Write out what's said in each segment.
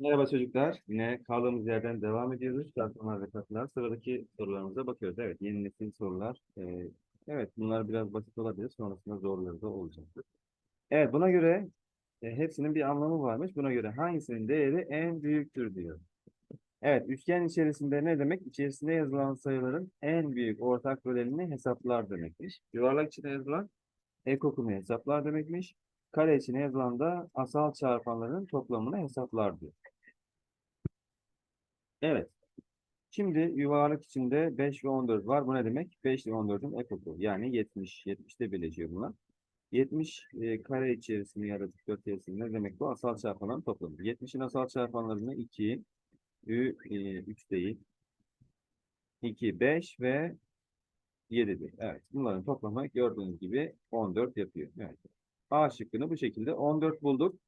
Merhaba çocuklar. Yine kaldığımız yerden devam ediyoruz. Çarpımlar ve katılar. Sıradaki sorularımıza bakıyoruz. Evet, yeni nesil sorular. Ee, evet, bunlar biraz basit olabilir. Sonrasında zorları da olacaktır. Evet, buna göre e, hepsinin bir anlamı varmış. Buna göre hangisinin değeri en büyüktür diyor. Evet, üçgen içerisinde ne demek? İçerisinde yazılan sayıların en büyük ortak bölenini hesaplar demekmiş. Yuvarlak içinde yazılan ekokunu hesaplar demekmiş. Kare içine yazılan da asal çarpanların toplamını hesaplar diyor. Evet. Şimdi yuvarlak içinde 5 ve 14 var. Bu ne demek? 5 ile 14'ün ekoku. Yani 70. 70'te birleşiyor bunlar. 70 e, kare içerisinde ya da dikdört içerisinde ne demek bu? Asal çarpanların toplamı. 70'in asal çarpanlarını 2, 3 değil. 2, 5 ve 7'dir. Evet. Bunların toplamı gördüğünüz gibi 14 yapıyor. Evet. A şıkkını bu şekilde 14 bulduk.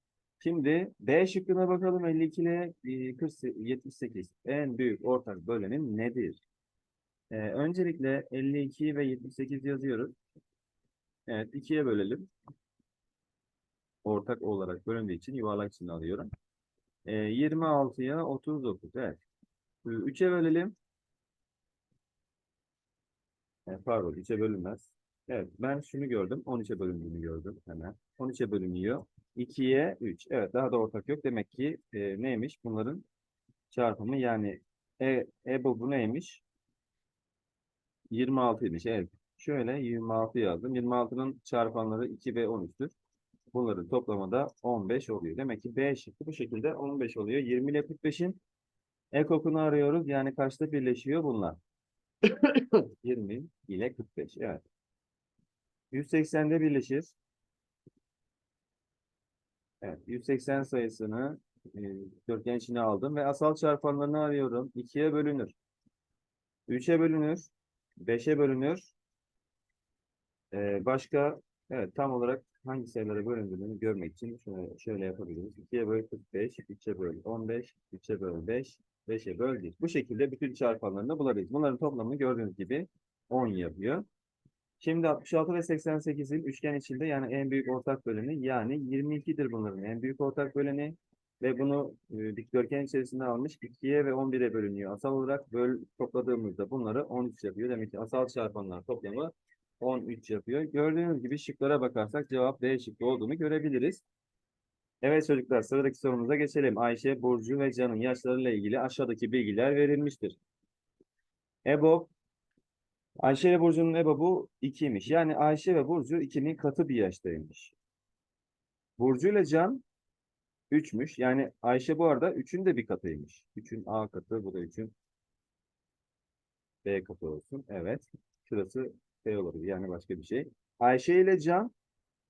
Şimdi B şıkkına bakalım. 52 ile e, 40, 78. En büyük ortak bölenin nedir? Ee, öncelikle 52 ve 78 yazıyoruz. Evet, ikiye bölelim. Ortak olarak bölündüğü için yuvarlak içinde alıyorum. Ee, 26'ya 39. Evet. 3'e bölelim. E, pardon, 3'e bölünmez. Evet, ben şunu gördüm. 13'e bölündüğünü gördüm hemen. 13'e bölünüyor. 2'ye 3. Evet, daha da ortak yok. Demek ki e, neymiş? Bunların çarpımı yani e, EBO bu neymiş? 26'ymış. Evet. Şöyle 26 yazdım. 26'nın çarpanları 2 ve 13'tür. Bunların toplamı da 15 oluyor. Demek ki B şıkkı bu şekilde 15 oluyor. 20 ile 45'in ekokunu arıyoruz. Yani kaçta birleşiyor bunlar? 20 ile 45. Evet. 180'de birleşir. Evet. 180 sayısını e, dörtgen içine aldım ve asal çarpanlarını arıyorum. 2'ye bölünür. 3'e bölünür. 5'e bölünür. Ee, başka evet tam olarak hangi sayılara bölündüğünü görmek için şöyle, şöyle yapabiliriz. 2'ye böl 45, 3'e böl 15, 3'e böl 5, 5'e böl 1. Bu şekilde bütün çarpanlarını bulabiliriz. Bunların toplamını gördüğünüz gibi 10 yapıyor. Şimdi 66 ve 88'in üçgen içinde yani en büyük ortak böleni yani 22'dir bunların en büyük ortak böleni ve bunu e, dikdörtgen içerisinde almış 2'ye ve 11'e bölünüyor. Asal olarak böl topladığımızda bunları 13 yapıyor. Demek ki asal çarpanlar toplamı 13 yapıyor. Gördüğünüz gibi şıklara bakarsak cevap D şıkkı olduğunu görebiliriz. Evet çocuklar sıradaki sorumuza geçelim. Ayşe, Burcu ve Can'ın yaşlarıyla ilgili aşağıdaki bilgiler verilmiştir. EBOB Ayşe ve Burcu'nun EBOB'u 2'ymiş. Yani Ayşe ve Burcu 2'nin katı bir yaştaymış. Burcu ile Can 3'müş. Yani Ayşe bu arada 3'ün de bir katıymış. 3'ün A katı, bu da 3'ün B katı olsun. Evet. Şurası B olabilir. Yani başka bir şey. Ayşe ile Can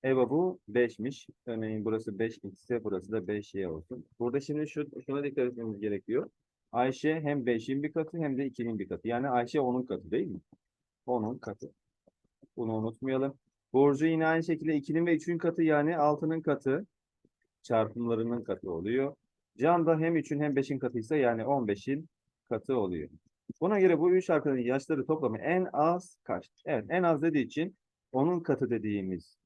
EBOB'u 5'miş. Örneğin burası 5 ise burası da 5Y olsun. Burada şimdi şu, şuna dikkat etmemiz gerekiyor. Ayşe hem 5'in bir katı hem de 2'nin bir katı. Yani Ayşe 10'un katı değil mi? 10'un katı. Bunu unutmayalım. Burcu yine aynı şekilde 2'nin ve 3'ün katı yani 6'nın katı çarpımlarının katı oluyor. Can da hem 3'ün hem 5'in katıysa yani 15'in katı oluyor. Buna göre bu üç arkadaşın yaşları toplamı en az kaç? Evet en az dediği için onun katı dediğimiz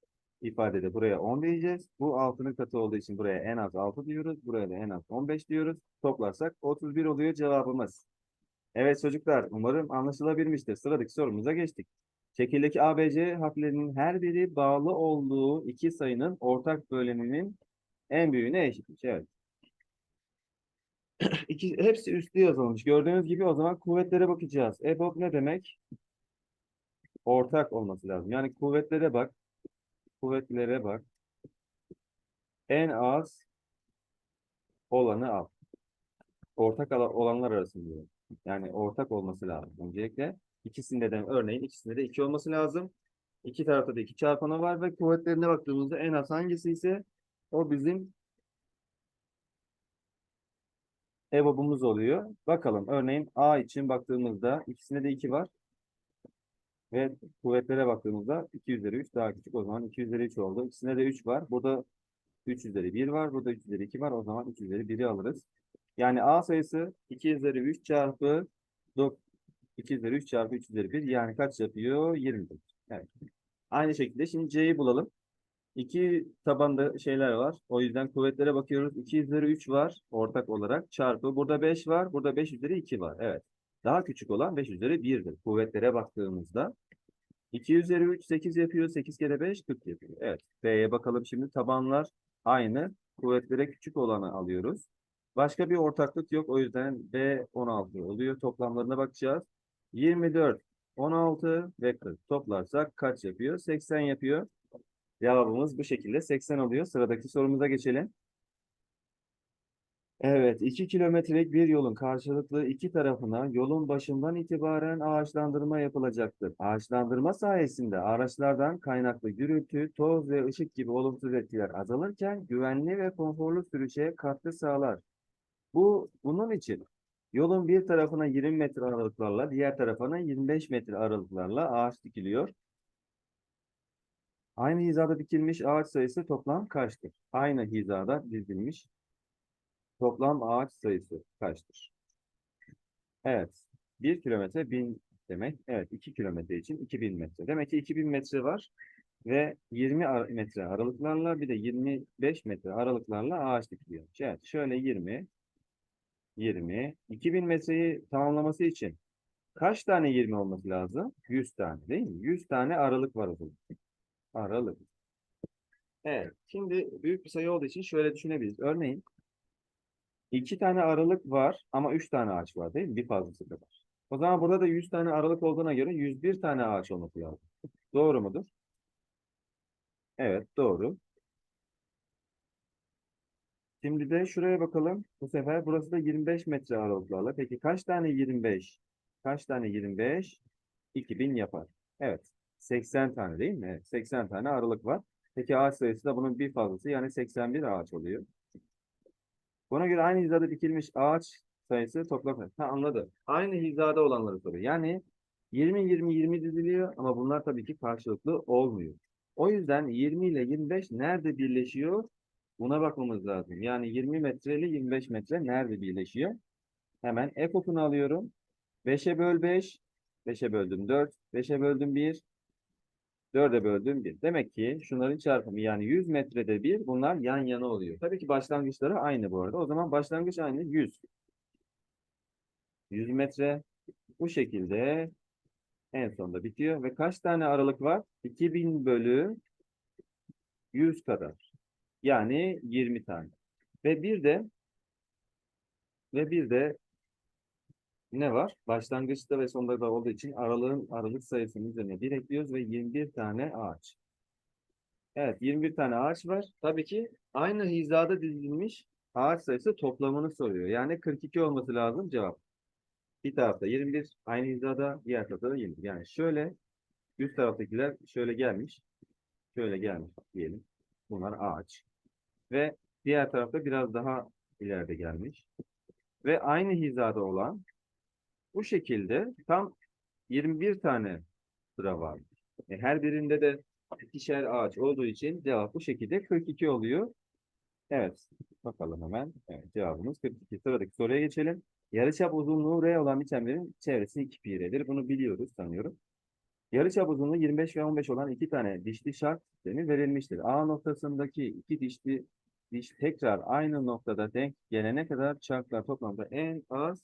ifadede buraya 10 diyeceğiz. Bu 6'nın katı olduğu için buraya en az 6 diyoruz. Buraya da en az 15 diyoruz. Toplarsak 31 oluyor cevabımız. Evet çocuklar umarım anlaşılabilmiştir. Sıradaki sorumuza geçtik. Şekildeki ABC harflerinin her biri bağlı olduğu iki sayının ortak böleninin en büyüğüne eşitmiş. Evet. İki, hepsi üstlü yazılmış. Gördüğünüz gibi o zaman kuvvetlere bakacağız. EBOB ne demek? Ortak olması lazım. Yani kuvvetlere bak. Kuvvetlere bak. En az olanı al. Ortak olanlar arasında. Yani ortak olması lazım. Öncelikle ikisinde de örneğin ikisinde de iki olması lazım. İki tarafta da iki çarpanı var ve kuvvetlerine baktığımızda en az hangisi ise o bizim EBOB'umuz oluyor. Bakalım örneğin A için baktığımızda ikisinde de 2 var. Ve kuvvetlere baktığımızda 2 üzeri 3 daha küçük. O zaman 2 üzeri 3 oldu. İkisinde de 3 var. Burada 3 üzeri 1 var. Burada 3 üzeri 2 var. O zaman 3 üzeri 1'i alırız. Yani A sayısı 2 üzeri 3 çarpı 2 üzeri 3 çarpı 3 üzeri 1 yani kaç yapıyor? 20. Evet. Aynı şekilde şimdi C'yi bulalım. İki tabanda şeyler var. O yüzden kuvvetlere bakıyoruz. 2 üzeri 3 var ortak olarak. Çarpı. Burada 5 var. Burada 5 üzeri 2 var. Evet. Daha küçük olan 5 üzeri 1'dir. Kuvvetlere baktığımızda. 2 üzeri 3 8 yapıyor. 8 kere 5 40 yapıyor. Evet. B'ye bakalım şimdi. Tabanlar aynı. Kuvvetlere küçük olanı alıyoruz. Başka bir ortaklık yok. O yüzden B 16 oluyor. Toplamlarına bakacağız. 24, 16 ve 40 toplarsak kaç yapıyor? 80 yapıyor. Cevabımız bu şekilde 80 oluyor. Sıradaki sorumuza geçelim. Evet, 2 kilometrelik bir yolun karşılıklı iki tarafına yolun başından itibaren ağaçlandırma yapılacaktır. Ağaçlandırma sayesinde araçlardan kaynaklı gürültü, toz ve ışık gibi olumsuz etkiler azalırken güvenli ve konforlu sürüşe katkı sağlar. Bu bunun için yolun bir tarafına 20 metre aralıklarla, diğer tarafına 25 metre aralıklarla ağaç dikiliyor. Aynı hizada dikilmiş ağaç sayısı toplam kaçtır? Aynı hizada dizilmiş toplam ağaç sayısı kaçtır? Evet. 1 kilometre 1000 demek. Evet. 2 kilometre için 2000 metre. Demek ki 2000 metre var ve 20 ar- metre aralıklarla bir de 25 metre aralıklarla ağaç dikiliyor. Evet. Şöyle 20 20 2000 metreyi tamamlaması için kaç tane 20 olması lazım? 100 tane değil mi? 100 tane aralık var o zaman. Aralık. Evet. Şimdi büyük bir sayı olduğu için şöyle düşünebiliriz. Örneğin iki tane aralık var ama üç tane ağaç var değil mi? Bir fazlası kadar. O zaman burada da 100 tane aralık olduğuna göre 101 tane ağaç olması lazım. Doğru mudur? Evet, doğru. Şimdi de şuraya bakalım. Bu sefer burası da 25 metre aralıklarla. Peki kaç tane 25? Kaç tane 25? 2000 yapar. Evet. 80 tane değil mi? Evet, 80 tane aralık var. Peki ağaç sayısı da bunun bir fazlası yani 81 ağaç oluyor. Buna göre aynı hizada dikilmiş ağaç sayısı toplam? Ha anladım. Aynı hizada olanları soruyor. Yani 20 20 20 diziliyor ama bunlar tabii ki karşılıklı olmuyor. O yüzden 20 ile 25 nerede birleşiyor? Buna bakmamız lazım. Yani 20 metre ile 25 metre nerede birleşiyor? Hemen ekokunu alıyorum. 5'e böl 5. 5'e böldüm 4. 5'e böldüm 1. 4'e böldüm 1. Demek ki şunların çarpımı yani 100 metrede bir bunlar yan yana oluyor. Tabii ki başlangıçları aynı bu arada. O zaman başlangıç aynı 100. 100 metre bu şekilde en sonunda bitiyor. Ve kaç tane aralık var? 2000 bölü 100 kadar. Yani 20 tane. Ve bir de ve bir de ne var? Başlangıçta ve sonda da olduğu için aralığın aralık sayısının üzerine bir ekliyoruz ve 21 tane ağaç. Evet 21 tane ağaç var. Tabii ki aynı hizada dizilmiş ağaç sayısı toplamını soruyor. Yani 42 olması lazım cevap. Bir tarafta 21 aynı hizada diğer tarafta da 21. Yani şöyle üst taraftakiler şöyle gelmiş. Şöyle gelmiş diyelim. Bunlar ağaç. Ve diğer tarafta biraz daha ileride gelmiş. Ve aynı hizada olan bu şekilde tam 21 tane sıra var. E, her birinde de ikişer ağaç olduğu için cevap bu şekilde 42 oluyor. Evet. Bakalım hemen. Evet, cevabımız 42. Sıradaki soruya geçelim. Yarıçap uzunluğu R olan biçimlerin çevresi 2 pi R'dir. Bunu biliyoruz sanıyorum. Yarıçap uzunluğu 25 ve 15 olan iki tane dişli şart sistemi verilmiştir. A noktasındaki iki dişli diş tekrar aynı noktada denk gelene kadar çarklar toplamda en az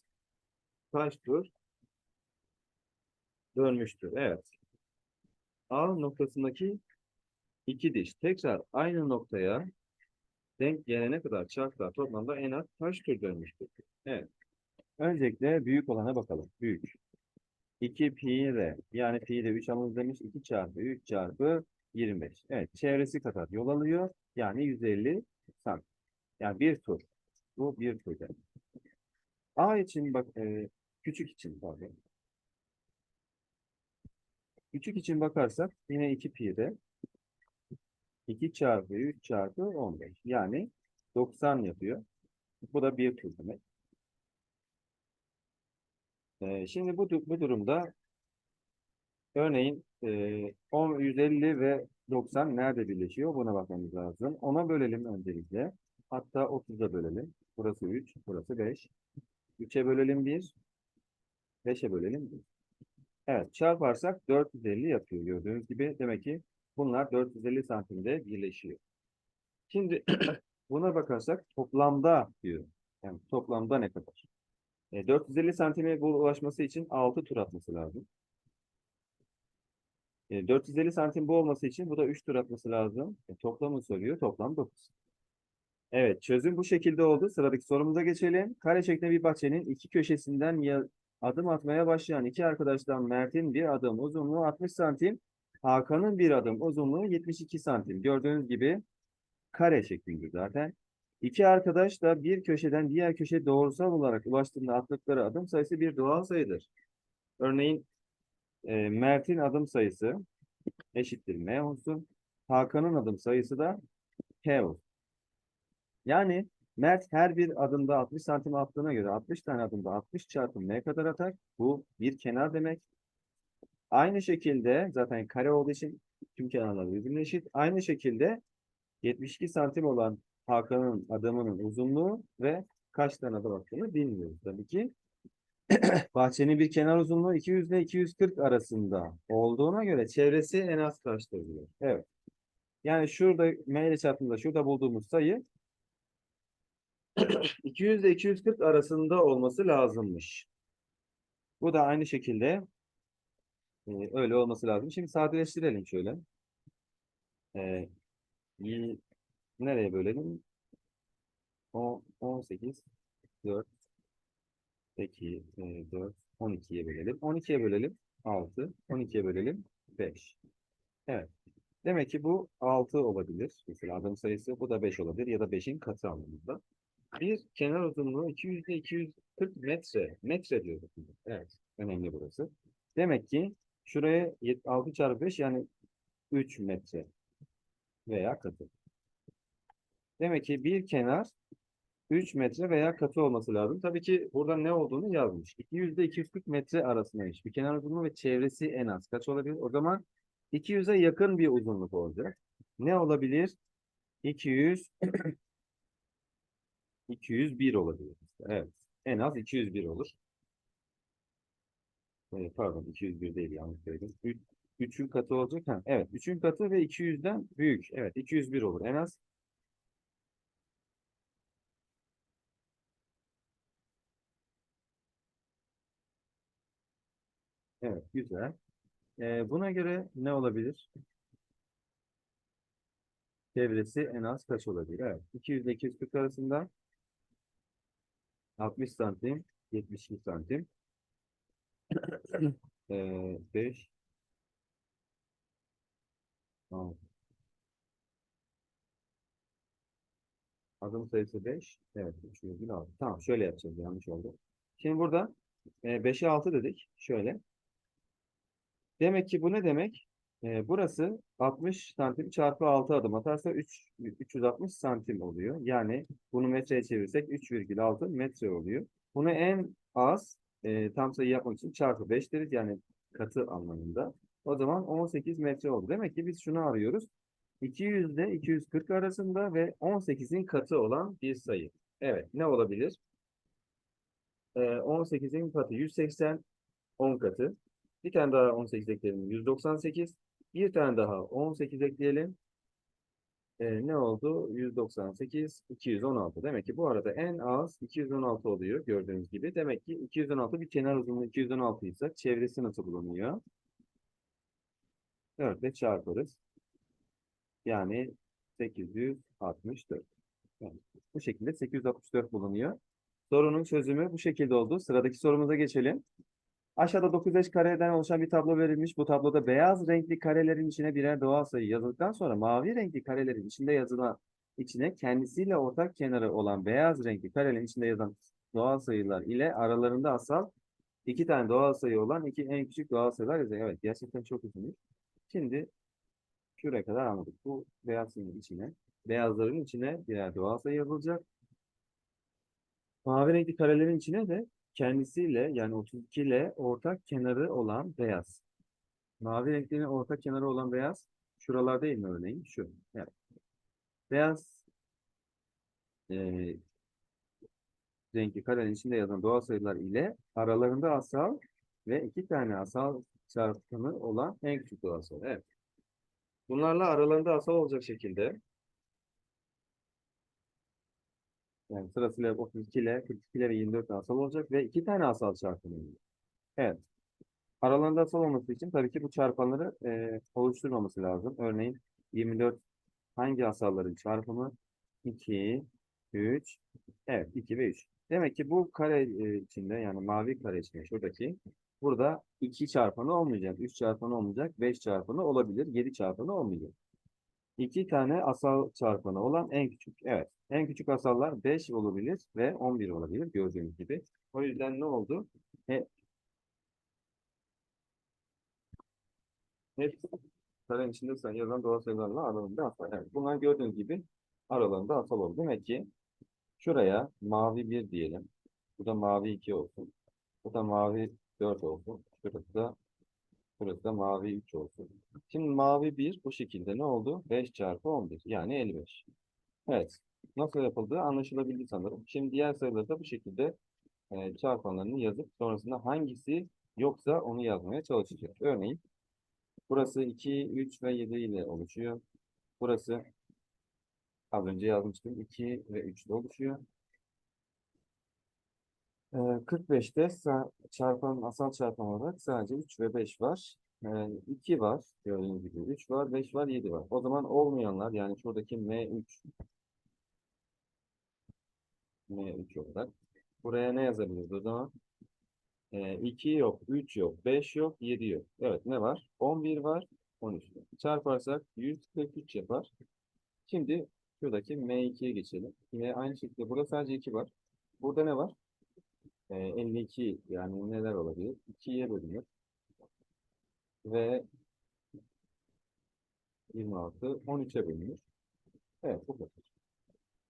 kaç tur dönmüştür? Evet. A noktasındaki iki diş tekrar aynı noktaya denk gelene kadar çarklar toplamda en az kaç tur dönmüştür? Evet. Öncelikle büyük olana bakalım. Büyük. 2 pi r. Yani pi de 3 alınız demiş. 2 çarpı 3 çarpı 25. Evet. Çevresi kadar yol alıyor. Yani 150 santim. Yani bir tur. Bu bir tur. demek. A için bak e, küçük için pardon. Küçük için bakarsak yine 2 pi de 2 çarpı 3 çarpı 15. Yani 90 yapıyor. Bu da bir tur demek. Ee, şimdi bu, bu durumda örneğin e, 10, 150 ve 90 nerede birleşiyor? Buna bakmamız lazım. 10'a bölelim öncelikle. Hatta 30'a bölelim. Burası 3, burası 5. 3'e bölelim 1. 5'e bölelim 1. Evet çarparsak 450 yapıyor gördüğünüz gibi. Demek ki bu Bunlar 450 santimde birleşiyor. Şimdi buna bakarsak toplamda diyor. Yani toplamda ne kadar? E, 450 santime bu ulaşması için 6 tur atması lazım. E, 450 santim bu olması için bu da 3 tur atması lazım. E, toplamı soruyor. Toplam 9. Evet, çözüm bu şekilde oldu. Sıradaki sorumuza geçelim. Kare şeklinde bir bahçenin iki köşesinden adım atmaya başlayan iki arkadaştan Mert'in bir adım uzunluğu 60 santim, Hakan'ın bir adım uzunluğu 72 santim. Gördüğünüz gibi kare şeklinde zaten. İki arkadaş da bir köşeden diğer köşeye doğrusal olarak ulaştığında attıkları adım sayısı bir doğal sayıdır. Örneğin e, Mert'in adım sayısı eşittir M olsun. Hakan'ın adım sayısı da K olsun. Yani Mert her bir adımda 60 santim attığına göre 60 tane adımda 60 çarpı M kadar atar. Bu bir kenar demek. Aynı şekilde zaten kare olduğu için tüm kenarlar birbirine eşit. Aynı şekilde 72 santim olan Hakan'ın adımının uzunluğu ve kaç tane adım attığını bilmiyoruz tabii ki. Bahçenin bir kenar uzunluğu 200 ile 240 arasında olduğuna göre çevresi en az kaçtır diyor. Evet. Yani şurada M ile şurada bulduğumuz sayı 200 ile 240 arasında olması lazımmış. Bu da aynı şekilde e, öyle olması lazım. Şimdi sadeleştirelim şöyle. E, nereye bölelim? O 18 4 Peki e, 4 12'ye bölelim. 12'ye bölelim 6 12'ye bölelim 5. Evet. Demek ki bu 6 olabilir. Mesela adım sayısı bu da 5 olabilir ya da 5'in katı anlamında. Bir kenar uzunluğu 200 ile 240 metre. Metre burada. Evet. Önemli burası. Demek ki şuraya yet- 6 çarpı 5 yani 3 metre veya katı. Demek ki bir kenar 3 metre veya katı olması lazım. Tabii ki burada ne olduğunu yazmış. 200 ile 240 metre arasındaymış. Bir kenar uzunluğu ve çevresi en az kaç olabilir? O zaman 200'e yakın bir uzunluk olacak. Ne olabilir? 200 201 olabilir. Evet. En az 201 olur. Ee, pardon 201 değil yanlış söyledim. 3'ün katı olacak. Ha, evet 3'ün katı ve 200'den büyük. Evet 201 olur. En az Evet, güzel. Ee, buna göre ne olabilir? Çevresi en az kaç olabilir? Evet. 200 ile 240 arasında 60 santim, 72 santim. Ee, 5 6 Adım sayısı 5. Evet, 306. Tamam, şöyle yapacağız. Yanlış oldu. Şimdi burada e, 5'e 6 dedik. Şöyle. Demek ki bu ne demek? Ee, burası 60 santim çarpı 6 adım atarsa 3, 360 santim oluyor. Yani bunu metreye çevirsek 3,6 metre oluyor. Bunu en az e, tam sayı yapmak için çarpı 5 deriz. Yani katı anlamında. O zaman 18 metre oldu. Demek ki biz şunu arıyoruz. 200 ile 240 arasında ve 18'in katı olan bir sayı. Evet ne olabilir? Ee, 18'in katı 180, 10 katı. Bir tane daha 18 ekleyelim. 198. Bir tane daha 18 ekleyelim. Ee, ne oldu? 198, 216. Demek ki bu arada en az 216 oluyor gördüğünüz gibi. Demek ki 216 bir kenar uzunluğu 216 ise çevresi nasıl bulunuyor? 4 ile çarparız. Yani 864. Yani bu şekilde 864 bulunuyor. Sorunun çözümü bu şekilde oldu. Sıradaki sorumuza geçelim. Aşağıda 9 eş kareden oluşan bir tablo verilmiş. Bu tabloda beyaz renkli karelerin içine birer doğal sayı yazıldıktan sonra mavi renkli karelerin içinde yazılan içine kendisiyle ortak kenarı olan beyaz renkli karelerin içinde yazan doğal sayılar ile aralarında asal iki tane doğal sayı olan iki en küçük doğal sayılar yazıyor. Evet gerçekten çok uzunmuş. Şimdi şuraya kadar anladık. Bu beyaz sayının içine, beyazların içine birer doğal sayı yazılacak. Mavi renkli karelerin içine de kendisiyle yani 32 ile ortak kenarı olan beyaz. Mavi renklerin ortak kenarı olan beyaz şuralar değil mi örneğin? Şu. Evet. Beyaz eee renkli karenin içinde yazan doğal sayılar ile aralarında asal ve iki tane asal çarpımı olan en küçük doğal sayı. Evet. Bunlarla aralarında asal olacak şekilde yani sırasıyla 32 ile 42 ile ve 24 ile asal olacak ve iki tane asal çarpımı. Evet. Aralarında asal olması için tabii ki bu çarpanları e, oluşturmaması lazım. Örneğin 24 hangi asalların çarpımı? 2, 3, evet 2 ve 3. Demek ki bu kare içinde yani mavi kare içinde şuradaki burada 2 çarpanı olmayacak, 3 çarpanı olmayacak, 5 çarpanı olabilir, 7 çarpanı olmayacak. 2 tane asal çarpanı olan en küçük. Evet. En küçük asallar 5 olabilir ve 11 olabilir gördüğünüz gibi. O yüzden ne oldu? He, hepsi karenin içinde sayı doğal sayılarla aralarında asal. Evet. Bunlar gördüğünüz gibi aralarında asal oldu. Demek ki şuraya mavi 1 diyelim. Bu da mavi 2 olsun. Bu da mavi 4 olsun. Şurası da Burası da mavi 3 olsun. Şimdi mavi 1 bu şekilde ne oldu? 5 çarpı 11 yani 55. Evet. Nasıl yapıldığı anlaşılabildi sanırım. Şimdi diğer sayıları da bu şekilde e, çarpanlarını yazıp sonrasında hangisi yoksa onu yazmaya çalışacağız. Örneğin burası 2, 3 ve 7 ile oluşuyor. Burası az önce yazmıştım 2 ve 3 ile oluşuyor. Ee, 45'te sa- çarpan asal çarpan olarak sadece 3 ve 5 var. Ee, 2 var. Gördüğünüz gibi 3 var, 5 var, 7 var. O zaman olmayanlar yani şuradaki M3 M3 olarak buraya ne yazabiliriz o zaman? Ee, 2 yok, 3 yok, 5 yok, 7 yok. Evet ne var? 11 var, 13 var. Çarparsak 143 yapar. Şimdi şuradaki M2'ye geçelim. Yine aynı şekilde burada sadece 2 var. Burada ne var? Ee, 52 yani neler olabilir? 2'ye bölünür. Ve 26, 13'e bölünür. Evet bu kadar.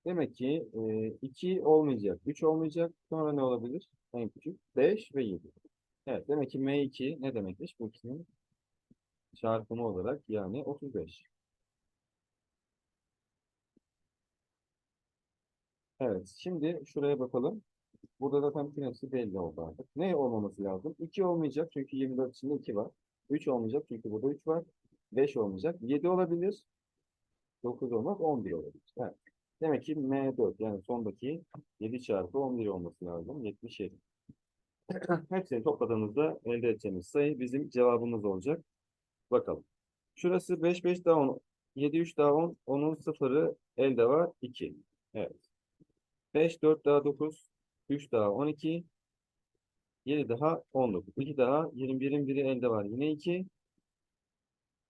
Demek ki e, 2 olmayacak, 3 olmayacak. Sonra ne olabilir? En küçük 5 ve 7. Evet demek ki M2 ne demekmiş? Bu ikisinin çarpımı olarak yani 35. Evet şimdi şuraya bakalım. Burada zaten bütün hepsi belli oldu artık. Ne olmaması lazım? 2 olmayacak çünkü 24 içinde 2 var. 3 olmayacak çünkü burada 3 var. 5 olmayacak. 7 olabilir. 9 olmaz. 11 olabilir. Evet. Demek ki M4 yani sondaki 7 çarpı 11 olması lazım. 77. Hepsini topladığımızda elde edeceğimiz sayı bizim cevabımız olacak. Bakalım. Şurası 5, 5 daha 10. 7, 3 daha 10. 10'un sıfırı elde var. 2. Evet. 5, 4 daha 9. 3 daha 12. 7 daha 19. 2 daha 21'in biri elde var. Yine 2.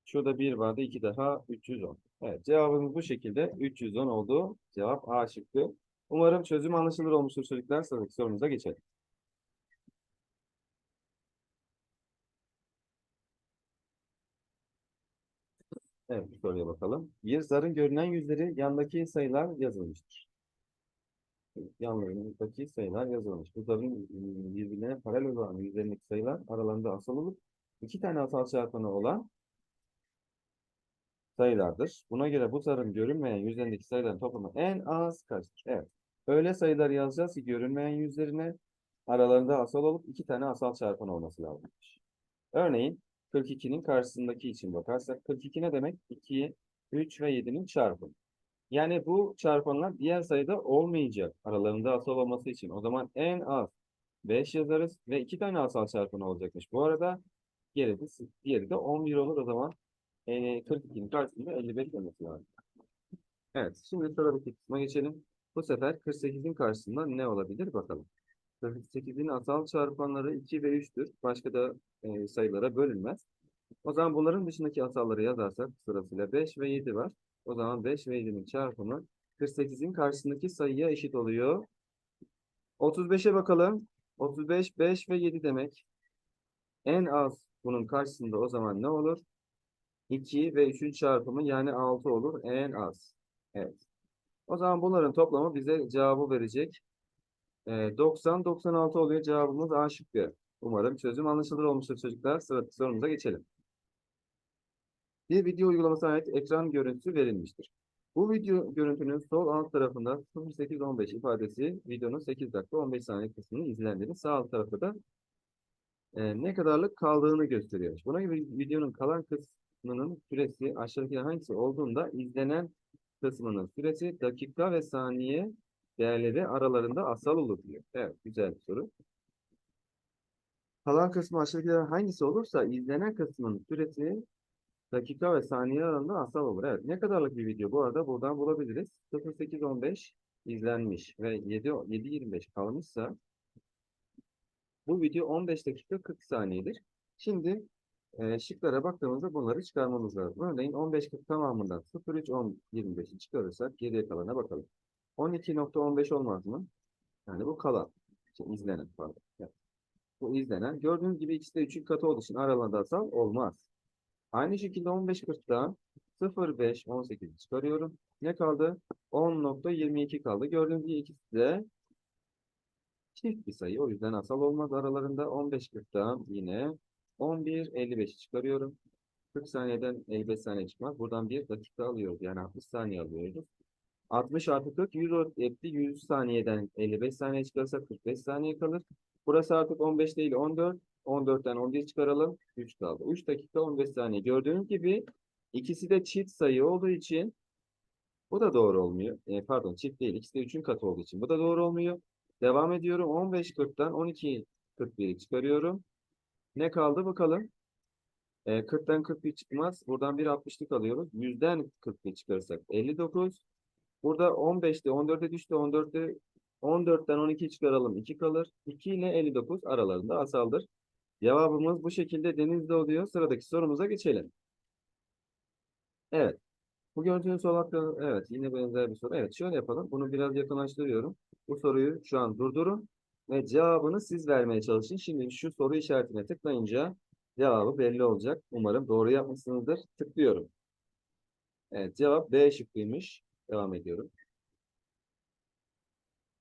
Şurada 1 vardı. 2 daha 310. Evet cevabımız bu şekilde 310 oldu. Cevap A şıkkı. Umarım çözüm anlaşılır olmuştur çocuklar. Sıradaki sorumuza geçelim. Evet soruya bakalım. Bir zarın görünen yüzleri yandaki sayılar yazılmıştır. Yanlarındaki sayılar yazılmış. Bu zarın e, birbirine paralel olan yüzlerindeki sayılar aralarında asal olup iki tane asal çarpanı olan sayılardır. Buna göre bu zarın görünmeyen yüzlerindeki sayıların toplamı en az kaçtır? Evet. Öyle sayılar yazacağız ki görünmeyen yüzlerine aralarında asal olup iki tane asal çarpan olması lazım. Örneğin 42'nin karşısındaki için bakarsak 42 ne demek? 2, 3 ve 7'nin çarpımı. Yani bu çarpanlar diğer sayıda olmayacak aralarında asal olması için. O zaman en az 5 yazarız ve iki tane asal çarpanı olacakmış. Bu arada diğeri de, diğeri de 11 olur o zaman e, 42'nin karşısında 55 demesi lazım. Evet, şimdi sıradaki kısma geçelim. Bu sefer 48'in karşısında ne olabilir bakalım. 48'in asal çarpanları 2 ve 3'tür. Başka da e, sayılara bölünmez. O zaman bunların dışındaki asalları yazarsak sırasıyla 5 ve 7 var. O zaman 5 ve 7'nin çarpımı 48'in karşısındaki sayıya eşit oluyor. 35'e bakalım. 35, 5 ve 7 demek. En az bunun karşısında o zaman ne olur? 2 ve 3'ün çarpımı yani 6 olur en az. Evet. O zaman bunların toplamı bize cevabı verecek. Ee, 90, 96 oluyor cevabımız A şıkkı. Umarım çözüm anlaşılır olmuştur çocuklar. Sıradaki sorumuza geçelim. Bir video uygulamasına ait ekran görüntüsü verilmiştir. Bu video görüntünün sol alt tarafında 0815 ifadesi videonun 8 dakika 15 saniye kısmını izlendiğini sağ alt tarafta da e, ne kadarlık kaldığını gösteriyor. Buna göre videonun kalan kıs kısmının süresi aşağıdaki hangisi olduğunda izlenen kısmının süresi dakika ve saniye değerleri aralarında asal olur diyor. Evet, güzel bir soru. Kalan kısmı aşağıdakilerden hangisi olursa izlenen kısmın süresi dakika ve saniye arasında asal olur. Evet, ne kadarlık bir video bu arada buradan bulabiliriz. 0815 izlenmiş ve 7 7.25 kalmışsa bu video 15 dakika 40 saniyedir. Şimdi e, şıklara baktığımızda bunları çıkarmamız lazım. Örneğin 15-40 tamamından 0-3-10-25'i çıkarırsak geriye kalana bakalım. 12.15 olmaz mı? Yani bu kalan. Şey, izlenen pardon. Evet. Bu izlenen. Gördüğünüz gibi ikisi de 3'ün katı olduğu için aralarında asal olmaz. Aynı şekilde 15.40'dan 0.5-18'i çıkarıyorum. Ne kaldı? 10.22 kaldı. Gördüğünüz gibi ikisi de çift bir sayı. O yüzden asal olmaz aralarında. 15.40'dan yine 11.55'i çıkarıyorum. 40 saniyeden 55 saniye çıkmaz. Buradan bir dakika alıyoruz. Yani 60 saniye alıyoruz. 60 artı 40 100 etti. 100 saniyeden 55 saniye çıkarsa 45 saniye kalır. Burası artık 15 değil 14. 14'ten 11 çıkaralım. 3 kaldı. 3 dakika 15 saniye. Gördüğünüz gibi ikisi de çift sayı olduğu için bu da doğru olmuyor. E, pardon çift değil. İkisi de 3'ün katı olduğu için. Bu da doğru olmuyor. Devam ediyorum. 15.40'tan 12.41'i çıkarıyorum. Ne kaldı bakalım? E, 40'tan 41 çıkmaz. Buradan bir 60'lık alıyoruz. 100'den 41 çıkarırsak 59. Burada 15'te 14'e düştü. 14'te 14'ten 12 çıkaralım. 2 kalır. 2 ile 59 aralarında asaldır. Cevabımız bu şekilde denizde oluyor. Sıradaki sorumuza geçelim. Evet. Bu gördüğünüz solakta evet yine benzer bir soru. Evet şöyle yapalım. Bunu biraz yakınlaştırıyorum. Bu soruyu şu an durdurun ve cevabını siz vermeye çalışın. Şimdi şu soru işaretine tıklayınca cevabı belli olacak. Umarım doğru yapmışsınızdır. Tıklıyorum. Evet cevap B şıkkıymış. Devam ediyorum.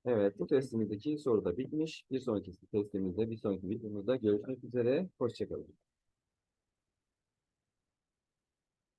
Evet bu testimizdeki soru da bitmiş. Bir sonraki testimizde bir sonraki videomuzda görüşmek üzere. Hoşçakalın.